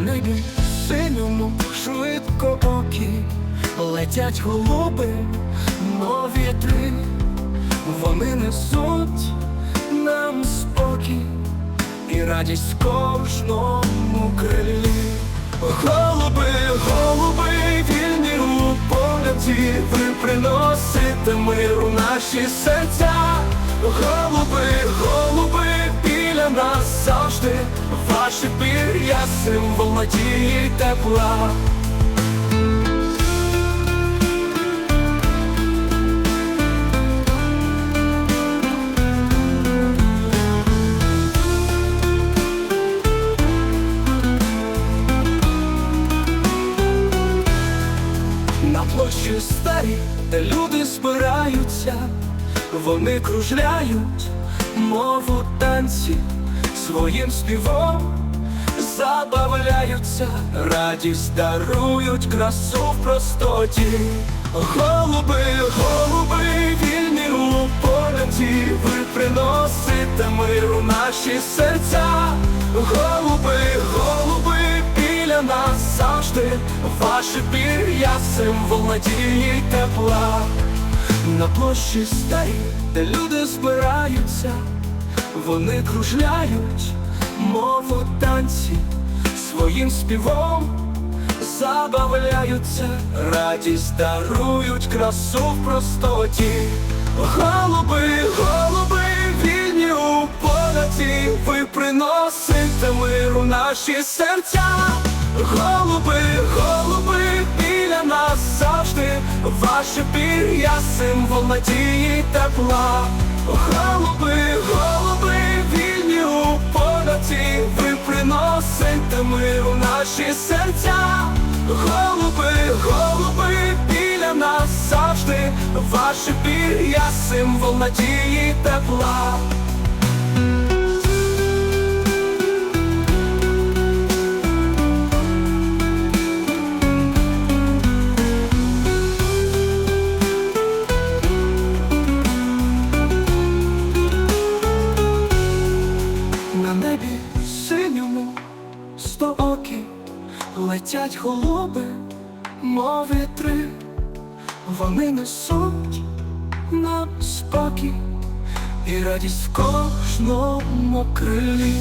небі синьому швидко окі летять голуби, мов вітри, вони несуть нам спокій і радість кожному крилі. Голуби, голуби, вільні у погляді, ви приносите миру наші серця. Голуби, голуби, біля нас ваші пір'я, символ надії тепла. На площі старі, де люди збираються, вони кружляють, мов у танці, своїм співом забавляються, радість дарують красу в простоті. Голуби, голуби, вільні у польоті, ви приносите миру наші серця. Голуби, голуби, біля нас завжди ваше пір'я, символ надії тепла. На площі старі, де люди збираються, вони кружляють, мов у танці, своїм співом забавляються, радість дарують красу в простоті. Голуби, голуби, вільні у польоті, ви приносите миру наші серця. Голуби, голуби, біля нас завжди ваше пір'я, символ надії тепла. Голуби, голуби, наші серця. Голуби, голуби, біля нас завжди ваше пір'я, символ надії тепла. На небі синьому стоокі летять голуби, мов вітри, вони несуть нам спокій і радість в кожному крилі.